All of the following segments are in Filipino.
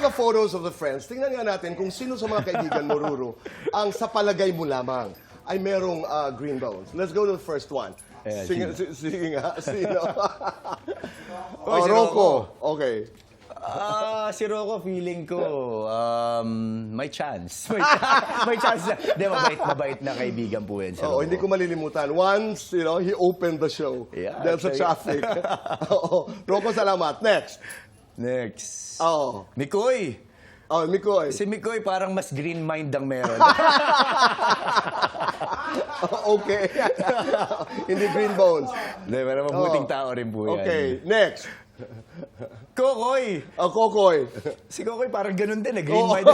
have the photos of the friends. Tingnan nga natin kung sino sa mga kaibigan mo, Ruru, ang sa palagay mo lamang ay merong ah, green bones. Let's go to the first one. Ayan, sige, si- sige nga, sino? Oh, si Rocco. Okay. Ah, si Rocco, feeling ko, um, may chance. May, may chance na. Hindi, mabait, mabait na kaibigan po yan si Oo, Rocco. hindi ko malilimutan. Once, you know, he opened the show. Yeah, dahil sa actually. traffic. Oo. Rocco, salamat. Next. Next. Oh. Mikoy. Oh, Mikoy. Si Mikoy parang mas green mind ang meron. okay. Hindi green bones. Hindi, pero mabuting Oo. tao rin po yan. Okay, next. Kokoy. Oh, Kokoy. Si Kokoy parang ganun din eh, green Oo. mind.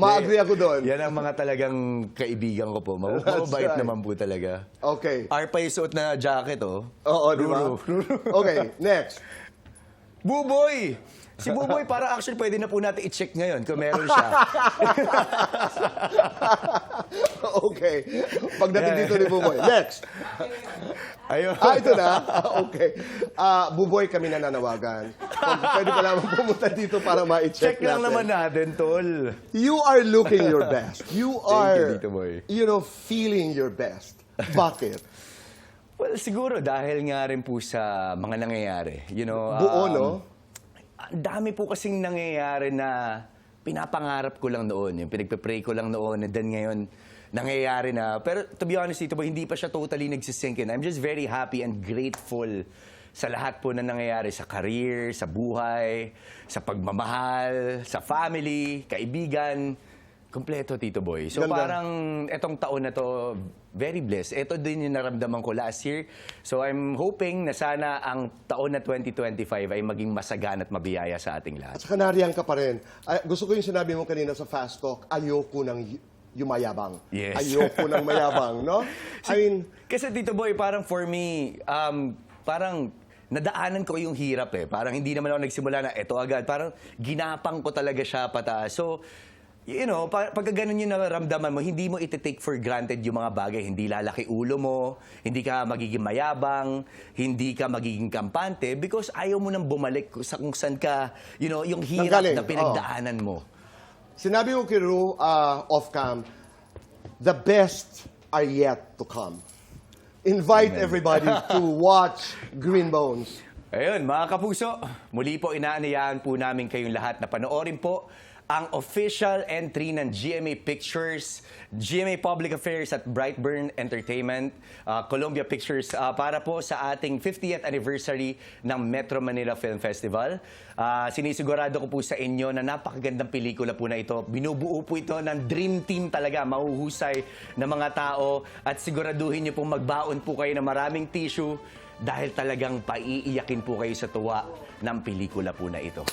Ma-agree ako doon. Yan ang mga talagang kaibigan ko po. Mabu- Mababait right. naman po talaga. Okay. Arpa yung suot na jacket, oh. Oo, di ba? Ruru. Okay, next. Buboy! Si Buboy, para actually pwede na po natin i-check ngayon kung meron siya. okay. Pagdating dito ni Buboy. Next. Ayun. Ah, ito na. Okay. Ah, Buboy kami nananawagan. Pag pwede pa naman pumunta dito para ma-check Check lang natin. naman natin, tol. You are looking your best. You Thank you, are, Tito Boy. you know, feeling your best. Bakit? Well, siguro dahil nga rin po sa mga nangyayari. You know, Buo, um, no? Ang dami po kasing nangyayari na pinapangarap ko lang noon. Yung pinagpe-pray ko lang noon. And then ngayon, nangyayari na. Pero to be honest, Tito Boy, hindi pa siya totally nagsisink in. I'm just very happy and grateful sa lahat po na nangyayari sa career, sa buhay, sa pagmamahal, sa family, kaibigan. Kompleto, Tito Boy. So Ganda. parang etong taon na to, very blessed. Ito din yung naramdaman ko last year. So I'm hoping na sana ang taon na 2025 ay maging masagana at mabiyaya sa ating At lahat. saka nariyan ka pa rin. Ay, gusto ko yung sinabi mo kanina sa Fast Talk, ayoko ng yumayabang. Yes. Ayoko ng mayabang, no? I mean, Kasi Tito Boy, parang for me, um, parang nadaanan ko yung hirap eh. Parang hindi naman ako nagsimula na eto agad. Parang ginapang ko talaga siya pataas. So, you know, pa- pagka ganun yung nararamdaman mo, hindi mo iti-take for granted yung mga bagay. Hindi lalaki ulo mo, hindi ka magiging mayabang, hindi ka magiging kampante because ayaw mo nang bumalik sa kung saan ka, you know, yung hirap Nanggaling, na pinagdaanan mo. sinabi ko kay Ru, uh, off-cam, the best are yet to come. Invite everybody to watch Green Bones. Ayun, mga kapuso, muli po inaanayahan po namin kayong lahat na panoorin po ang official entry ng GMA Pictures, GMA Public Affairs at Brightburn Entertainment, uh, Columbia Pictures uh, para po sa ating 50th anniversary ng Metro Manila Film Festival. Uh, sinisigurado ko po sa inyo na napakagandang pelikula po na ito. Binubuo po ito ng dream team talaga, mahuhusay na mga tao at siguraduhin niyo pong magbaon po kayo ng maraming tissue dahil talagang paiiyakin po kayo sa tuwa ng pelikula po na ito.